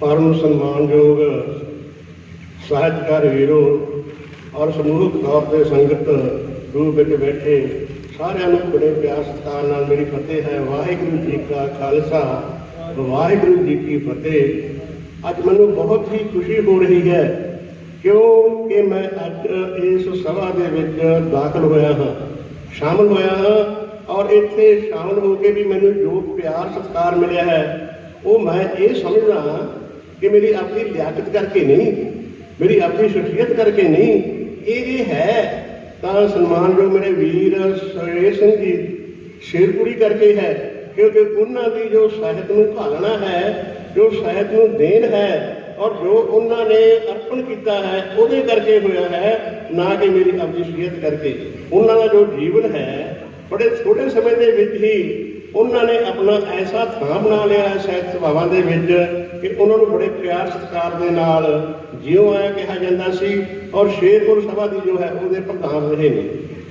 ਪਰਮ ਸਨਮਾਨਯੋਗ ਸਾਹਿਤਕਾਰ ਵੀਰੋ ਔਰ ਸਮੂਹਕ ਤੌਰ ਤੇ ਸੰਗਤ ਰੂਪ ਵਿੱਚ ਬੈਠੇ ਸਾਰਿਆਂ ਨੂੰ ਬੜੇ ਪਿਆਰ ਸਤਿਕਾਰ ਨਾਲ ਮੇਰੀ ਫਤਿਹ ਹੈ। ਵਾਹਿਗੁਰੂ ਜੀ ਕਾ ਖਾਲਸਾ, ਵਾਹਿਗੁਰੂ ਜੀ ਕੀ ਫਤਿਹ। ਅੱਜ ਮੈਨੂੰ ਬਹੁਤ ਹੀ ਖੁਸ਼ੀ ਹੋ ਰਹੀ ਹੈ ਕਿਉਂਕਿ ਮੈਂ ਅੱਜ ਇਸ ਸਭਾ ਦੇ ਵਿੱਚ ਦਾਖਲ ਹੋਇਆ ਹਾਂ, ਸ਼ਾਮਲ ਹੋਇਆ ਹਾਂ ਔਰ ਇੱਥੇ ਸ਼ਾਮਲ ਹੋ ਕੇ ਵੀ ਮੈਨੂੰ ਜੋ ਪਿਆਰ ਸਤਿਕਾਰ ਮਿਲਿਆ ਹੈ, ਉਹ ਮੈਂ ਇਹ ਸਮਝਦਾ ਹਾਂ ਕਿ ਮੇਰੀ ਆਪਣੀ ਲਿਆਕਤ ਕਰਕੇ ਨਹੀਂ, ਮੇਰੀ ਆਪਣੀ ਸ਼ਖਸੀਅਤ ਕਰਕੇ ਨਹੀਂ। ਇਹ ਇਹ ਹੈ, ਤਾਂ ਸਨਮਾਨਯੋਗ ਮੇਰੇ ਵੀਰ ਸੁਰੇਸ਼ ਸਿੰਘ ਜੀ ਸ਼ੇਰਪੁਰੀ ਕਰਕੇ ਹੈ ਕਿਉਂਕਿ ਉਹਨਾਂ ਦੀ ਜੋ ਸਾਹਿਤ ਨੂੰ ਭਾਲਣਾ ਹੈ, ਜੋ ਸਾਹਿਤ ਨੂੰ ਦੇਣ ਹੈ, ਔਰ ਜੋ ਉਹਨਾਂ ਨੇ ਅਰਪਣ ਕੀਤਾ ਹੈ, ਉਹਦੇ ਕਰਕੇ ਹੋਇਆ ਹੈ, ਨਾ ਕਿ ਮੇਰੀ ਆਪਣੀ ਸ਼ਖਸੀਅਤ ਕਰਕੇ। ਉਹਨਾਂ ਦਾ ਜੋ ਜੀਵਨ ਹੈ, ਬੜੇ ਛੋਟੇ ਸਮੇਂ ਦੇ ਵਿੱਚ ਹੀ ਉਹਨਾਂ ਨੇ ਆਪਣਾ ਐਸਾ ਥਾਂ ਬਣਾ ਲਿਆ ਹੈ ਸਾਹਿਤ ਸਭਾਵਾਂ ਦੇ ਵਿੱਚ ਕਿ ਉਹਨਾਂ ਨੂੰ ਬੜੇ ਪਿਆਰ ਸਤਿਕਾਰ ਦੇ ਨਾਲ ਜਿਉਂ ਆਇਆ ਕਿਹਾ ਜਾਂਦਾ ਸੀ ਔਰ ਸ਼ੇਰਪੁਰ ਸਭਾ ਦੀ ਜੋ ਹੈ ਉਹਦੇ ਪ੍ਰਧਾਨ ਰਹੇ ਨੇ।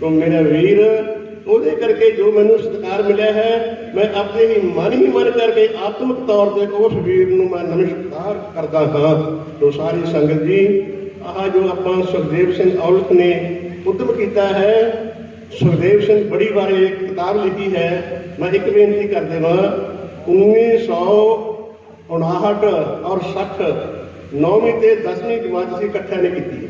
ਤੋਂ ਮੇਰਾ ਵੀਰ, ਉਹਦੇ ਕਰਕੇ ਜੋ ਮੈਨੂੰ ਸਤਿਕਾਰ ਮਿਲਿਆ ਹੈ, ਮੈਂ ਆਪਣੇ ਹੀ ਮਨ ਹੀ ਮਨ ਕਰਕੇ ਆਤਮਿਕ ਤੌਰ ਤੇ ਉਸ ਵੀਰ ਨੂੰ ਮੈਂ ਨਮਸਕਾਰ ਕਰਦਾ ਹਾਂ। ਤੋਂ ਸਾਰੀ ਸੰਗਤ ਜੀ, ਆਹ ਜੋ ਆਪਾਂ ਸੁਖਦੇਵ ਸਿੰਘ ਔਲਖ ਨੇ ਉਦਮ ਕੀਤਾ ਹੈ ਸੁਖਦੇਵ ਸਿੰਘ ਬੜੀ ਬਾਰੇ ਇੱਕ ਕਿਤਾਬ ਲਿਖੀ ਹੈ। ਮੈਂ ਇੱਕ ਬੇਨਤੀ ਕਰ ਦੇਵਾਂ 1959 ਔਰ 60 ਨੌਵੀਂ ਤੇ 10ਵੀਂ ਜਮਾਤ ਅਸੀਂ ਇਕੱਠਿਆਂ ਨੇ ਕੀਤੀ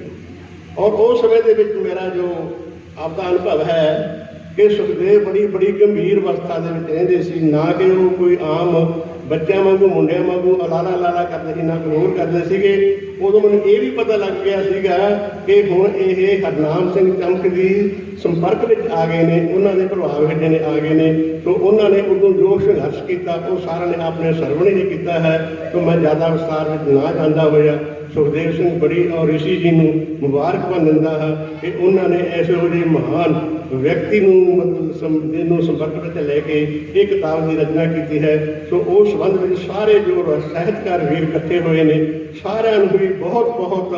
ਔਰ ਉਸ ਸਮੇਂ ਦੇ ਵਿੱਚ ਮੇਰਾ ਜੋ ਆਪਦਾ ਅਨੁਭਵ ਹੈ ਕਿ ਸੁਖਦੇਵ ਬੜੀ ਬੜੀ ਗੰਭੀਰ ਅਵਸਥਾ ਦੇ ਵਿੱਚ ਰਹਿੰਦੇ ਸੀ। ਨਾ ਕਿ ਉਹ ਕੋਈ ਆਮ ਬੱਚਿਆਂ ਵਾਂਗੂ, ਮੁੰਡਿਆਂ ਵਾਂਗੂ ਅਲਾਲਾ ਲਾਲਾ ਕਰਦੇ ਸੀ ਨਾ ਕੋਈ ਕਰਦੇ ਸੀਗੇ, ਉਦੋਂ ਮੈਨੂੰ ਇਹ ਵੀ ਪਤਾ ਲੱਗ ਗਿਆ ਸੀਗਾ ਕਿ ਹੁਣ ਇਹ ਹਰਨਾਮ ਸਿੰਘ ਚਮਕ ਦੀ ਸੰਪਰਕ ਵਿੱਚ ਆ ਗਏ ਨੇ, ਉਹਨਾਂ ਦੇ ਪ੍ਰਭਾਵ ਹੇਠ ਨੇ ਆ ਗਏ ਨੇ, ਤੋਂ ਉਹਨਾਂ ਨੇ ਉਦੋਂ ਜੋ ਸੰਘਰਸ਼ ਕੀਤਾ, ਉਹ ਸਾਰਿਆਂ ਨੇ ਆਪਣੇ ਸਰਵਣੇ ਹੀ ਕੀਤਾ ਹੈ, ਤੋਂ ਮੈਂ ਜ਼ਿਆਦਾ ਵਿਸਤਾਰ ਵਿੱਚ ਨਾ ਜਾਂਦਾ ਹੋਇਆ। ਸੁਖਦੇਵ ਸਿੰਘ ਬੜੀ ਔਰ ਰਿਸ਼ੀ ਜੀ ਨੂੰ ਮੁਬਾਰਕਬਾਦ ਦਿੰਦਾ ਹਾਂ ਕਿ ਉਹਨਾਂ ਨੇ ਐਸੇ ਜਿਹੇ ਮਹਾਨ ਵਿਅਕਤੀ ਨੂੰ ਮਤਲਬ ਨੂੰ ਸੰਪਰਕ ਵਿੱਚ ਲੈ ਕੇ ਇਹ ਕਿਤਾਬ ਦੀ ਰਚਨਾ ਕੀਤੀ ਹੈ। ਸੋ ਉਸ ਸੰਬੰਧ ਵਿੱਚ ਸਾਰੇ ਜੋ ਸਾਹਿਤਕਾਰ ਵੀਰ ਇਕੱਠੇ ਹੋਏ ਨੇ, ਸਾਰਿਆਂ ਨੂੰ ਵੀ ਬਹੁਤ ਬਹੁਤ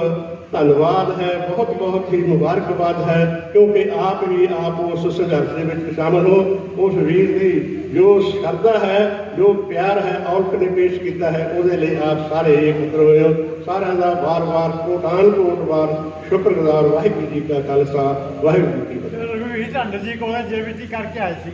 ਧੰਨਵਾਦ ਹੈ। ਬਹੁਤ ਬਹੁਤ ਹੀ ਮੁਬਾਰਕਬਾਦ ਹੈ, ਕਿਉਂਕਿ ਆਪ ਵੀ ਆਪ ਉਸ ਸੰਘਰਸ਼ ਦੇ ਵਿੱਚ ਸ਼ਾਮਲ ਹੋ। ਉਸ ਵੀਰ ਦੀ ਜੋ ਸ਼ਰਧਾ ਹੈ, ਜੋ ਪਿਆਰ ਹੈ, ਔਲਖ ਨੇ ਪੇਸ਼ ਕੀਤਾ ਹੈ, ਉਹਦੇ ਲਈ ਆਪ ਸਾਰੇ ਇਕੱਤਰ ਹੋਏ ਹੋ। ਸਾਰਿਆਂ ਦਾ ਵਾਰ-ਵਾਰ ਕੋਟਾਨ ਕੋਟਵਾਰ ਸ਼ੁਕਰਗੁਜ਼ਾਰ ਵਾਹਿਗੁਰੂ ਜੀ ਕਾ ਖਾਲਸਾ, ਵਾਹਿਗੁਰੂ ਜੀ ਕੀ ਫਤਿਹ। ਰਘਵੀਰ ਢੰਡ ਜੀ ਕੋਲ ਜੇਬੀਟੀ ਕਰਕੇ ਆਏ ਸੀ